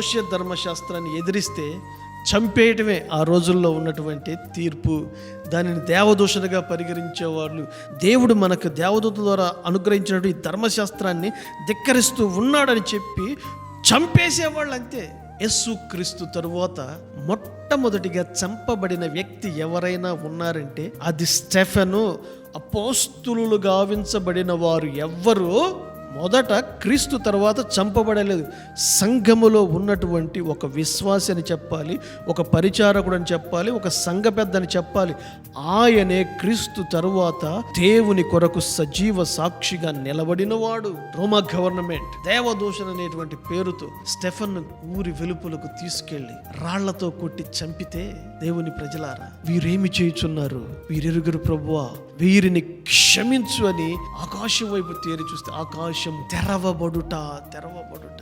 మోష ధర్మశాస్త్రాన్ని ఎదిరిస్తే చంపేయటమే ఆ రోజుల్లో ఉన్నటువంటి తీర్పు. దానిని దేవదూషణగా పరిగణించేవాళ్ళు. దేవుడు మనకు దేవదూత ద్వారా అనుగ్రహించినటువంటి ఈ ధర్మశాస్త్రాన్ని ధిక్కరిస్తూ ఉన్నాడని చెప్పి చంపేసేవాళ్ళు అంతే యస్సు క్రీస్తు తరువాత మొట్టమొదటిగా చంపబడిన వ్యక్తి ఎవరైనా ఉన్నారంటే అది స్టెఫెను. అపోస్తులు గావించబడిన వారు ఎవ్వరూ మొదట క్రీస్తు తర్వాత చంపబడలేదు. సంఘములో ఉన్నటువంటి ఒక విశ్వాసి అని చెప్పాలి ఒక పరిచారకుడు అని చెప్పాలి ఒక సంఘ పెద్ద అని చెప్పాలి. ఆయనే క్రీస్తు తరువాత దేవుని కొరకు సజీవ సాక్షిగా నిలబడినవాడు. రోమా గవర్నమెంట్. దేవదూషణ అనేటువంటి పేరుతో స్టెఫన్ ఊరి వెలుపులకు తీసుకెళ్ళి రాళ్ళతో కొట్టి చంపితే దేవుని ప్రజలారా వీరేమి చేయుచున్నారు? వీరెరుగురు ప్రభువ వీరిని క్షమించు అని ఆకాశం వైపు తేరి చూస్తే ఆకాశం తెరవబడుట తెరవబడుట.